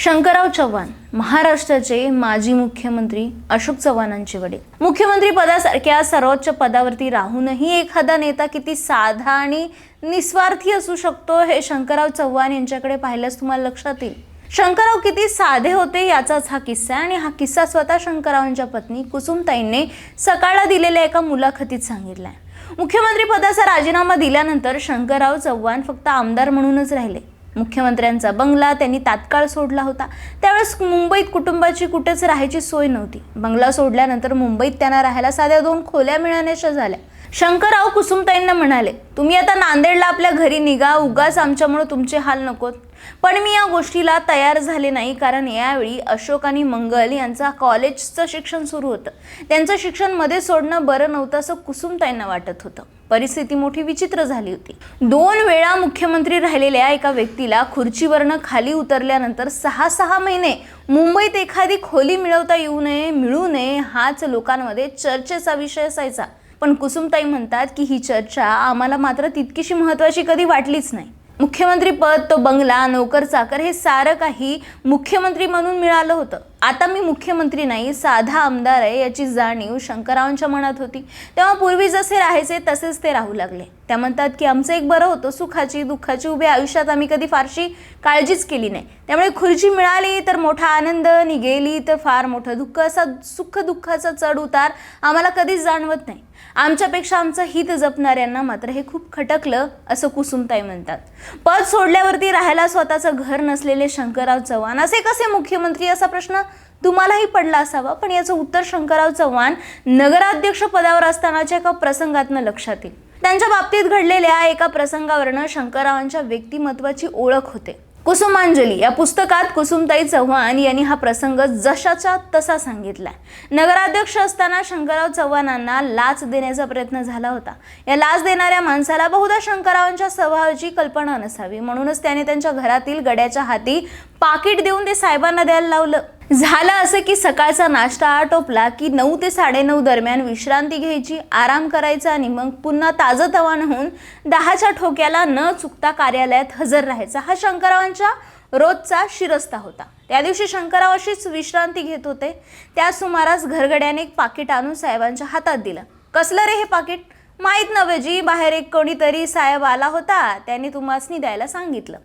शंकरराव चव्हाण महाराष्ट्राचे माजी मुख्यमंत्री अशोक चव्हाणांचे वडील. मुख्यमंत्री पदासारख्या सर्वोच्च पदावरती राहूनही एखादा नेता किती साधा आणि निस्वार्थी असू शकतो हे शंकरराव चव्हाण यांच्याकडे पाहिल्यास तुम्हाला लक्षात येईल. शंकरराव किती साधे होते याचाच हा किस्सा आहे आणि हा किस्सा स्वतः शंकररावांच्या पत्नी कुसुमताईंनी सकाळला दिलेल्या एका मुलाखतीत सांगितलाय. मुख्यमंत्री पदाचा राजीनामा दिल्यानंतर शंकरराव चव्हाण फक्त आमदार म्हणूनच राहिले. मुख्यमंत्र्यांचा बंगला त्यांनी तात्काळ सोडला होता. त्यावेळेस मुंबईत कुटुंबाची कुठेच राहायची सोय नव्हती. बंगला सोडल्यानंतर मुंबईत त्यांना राहायला साध्या दोन खोल्या मिळण्याच्या झाल्या. शंकरराव कुसुमताईंना म्हणाले तुम्ही आता नांदेडला आपल्या घरी निघा उगाच आमच्यामुळे तुमचे हाल नकोत. पण मी या गोष्टीला तयार झाले नाही कारण यावेळी अशोक आणि मंगल यांचा कॉलेजचं शिक्षण सुरू होतं. त्यांचं शिक्षणमध्ये सोडणं बरं नव्हतं असं कुसुमताईंना वाटत होतं. परिस्थिती मोठी विचित्र झाली होती. दोन वेळा मुख्यमंत्री राहिलेल्या एका व्यक्तीला खुर्चीवरनं खाली उतरल्यानंतर सहा सहा महिने मुंबईत एखादी खोली मिळवता येऊ नये मिळू नये हाच लोकांमध्ये चर्चेचा विषय असायचा. पण कुसुमताई म्हणतात की ही चर्चा आम्हाला मात्र तितकीशी महत्वाची कधी वाटलीच नाही. मुख्यमंत्री पद तो बंगला नोकर चाकर हे सारं काही मुख्यमंत्री म्हणून मिळालं होतं. आता मी मुख्यमंत्री नाही साधा आमदार आहे याची जाणीव शंकररावांच्या मनात होती. तेव्हा पूर्वी जसे राहायचे तसेच ते राहू लागले. त्या म्हणतात की आमचं एक बरं होतं सुखाची दुःखाची उभी आयुष्यात आम्ही कधी फारशी काळजीच केली नाही. त्यामुळे खुर्ची मिळाली तर मोठा आनंद निघेली तर फार मोठं दुःख. असा सुख दुःखाचा चढ उतार आम्हाला कधीच जाणवत नाही. आमच्यापेक्षा आमचं हित जपणाऱ्यांना मात्र हे खूप खटकलं असं कुसुमताई म्हणतात. पद सोडल्यावरती राहायला स्वतःचं घर नसलेले शंकरराव चव्हाण असे कसे मुख्यमंत्री असा प्रश्न तुम्हालाही पडला असावा? पण याचं उत्तर शंकरराव चव्हाण नगराध्यक्ष पदावर असतानाच्या एका प्रसंगातनं लक्षात येईल. त्यांच्या बाबतीत घडलेल्या एका प्रसंगावरनं शंकररावांच्या व्यक्तिमत्वाची ओळख होते. कुसुमांजली या पुस्तकात कुसुमताई चव्हाण यांनी हा प्रसंग जशाचा तसा सांगितला नगराध्यक्ष असताना शंकरराव चव्हाणांना लाच देण्याचा प्रयत्न झाला होता. या लाच देणाऱ्या माणसाला बहुधा शंकररावांच्या स्वभावाची कल्पना नसावी. म्हणूनच त्याने त्यांच्या घरातील गड्याच्या हाती पाकिट देऊन ते साहेबांना द्यायला लावलं. झालं असं की सकाळचा नाश्ता आटोपला की नऊ ते साडेनऊ दरम्यान विश्रांती घ्यायची आराम करायचा आणि मग पुन्हा ताजंतवान होऊन दहाच्या ठोक्याला न चुकता कार्यालयात हजर राहायचा. हा शंकरावांच्या रोजचा शिरस्ता होता. त्या दिवशी शंकराव अशीच विश्रांती घेत होते. त्या सुमारास घरगड्याने एक पाकिट आणून साहेबांच्या हातात दिलं. कसलं रे हे पाकिट? माहीत नव्हे जी बाहेर एक कोणीतरी साहेब आला होता त्याने तुम्हासनी द्यायला सांगितलं.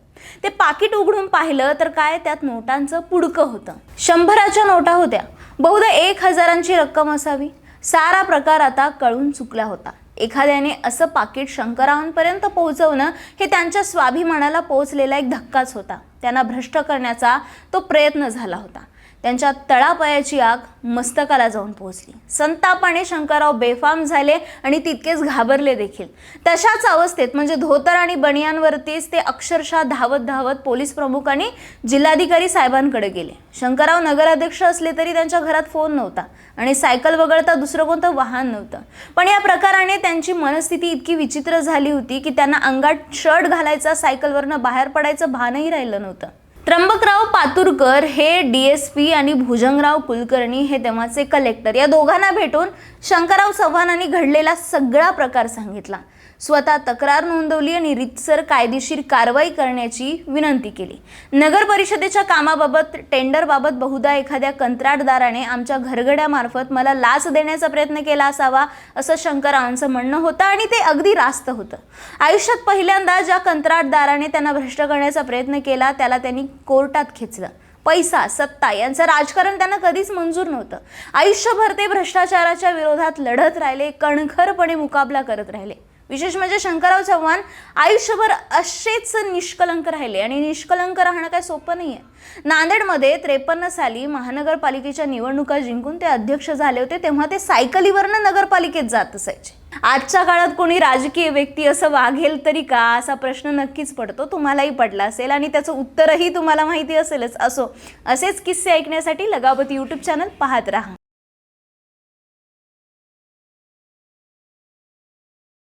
ते पाकिट उघडून पाहिलं तर काय त्यात नोटांचं पुडकं होतं. शंभराच्या नोटा होत्या. बहुधा एक हजारांची रक्कम असावी. सारा प्रकार आता कळून चुकला होता. एखाद्याने असं पाकिट शंकरावांपर्यंत पोहोचवणं हे त्यांच्या स्वाभिमानाला पोहोचलेला एक धक्काच होता. त्यांना भ्रष्ट करण्याचा तो प्रयत्न झाला होता. त्यांच्या तळापायाची आग मस्तकाला जाऊन पोहोचली. संतापाने शंकरराव बेफाम झाले आणि तितकेच घाबरले देखील. तशाच अवस्थेत म्हणजे धोतर आणि बनियांवरतीच ते अक्षरशः धावत धावत पोलीस प्रमुख आणि जिल्हाधिकारी साहेबांकडे गेले. शंकरराव नगराध्यक्ष असले तरी त्यांच्या घरात फोन नव्हता आणि सायकल वगळता दुसरं कोणतं वाहन नव्हतं. पण या प्रकाराने त्यांची मनस्थिती इतकी विचित्र झाली होती की त्यांना अंगात शर्ट घालायचा सायकलवरनं बाहेर पडायचं भानही राहिलं नव्हतं. त्र्यंबकराव पातुरकर हे डी एस पी आणि भुजंगराव कुलकर्णी हे तेव्हाचे कलेक्टर या दोघांना भेटून शंकरराव चव्हाणांनी घडलेला सगळा प्रकार सांगितला. स्वतः तक्रार नोंदवली आणि रितसर कायदेशीर कारवाई करण्याची विनंती केली. नगर परिषदेच्या कामाबाबत टेंडरबाबत बहुधा एखाद्या कंत्राटदाराने आमच्या घरगड्यामार्फत मला लाच देण्याचा प्रयत्न केला असावा असं शंकररावांचं म्हणणं होतं आणि ते अगदी रास्त होतं. आयुष्यात पहिल्यांदा ज्या कंत्राटदाराने त्यांना भ्रष्ट करण्याचा प्रयत्न केला त्याला त्यांनी कोर्टात खेचलं. पैसा सत्ता यांचं राजकारण त्यांना कधीच मंजूर नव्हतं. आयुष्यभर ते भ्रष्टाचाराच्या विरोधात लढत राहिले कणखरपणे मुकाबला करत राहिले. विशेष म्हणजे शंकरराव चव्हाण आयुष्यभर असेच निष्कलंक राहिले आणि निष्कलंक राहणं काय सोपं नाही आहे नांदेडमध्ये त्रेपन्न साली महानगरपालिकेच्या निवडणुका जिंकून ते अध्यक्ष झाले होते तेव्हा ते सायकलीवरनं नगरपालिकेत जात असायचे. आजच्या काळात कोणी राजकीय व्यक्ती असं वाघेल तरी का? असा प्रश्न नक्कीच पडतो. तुम्हालाही पडला असेल आणि त्याचं उत्तरही तुम्हाला माहिती असेलच असो. असेच किस्से ऐकण्यासाठी लगावती यूट्यूब चॅनल पाहत राहा.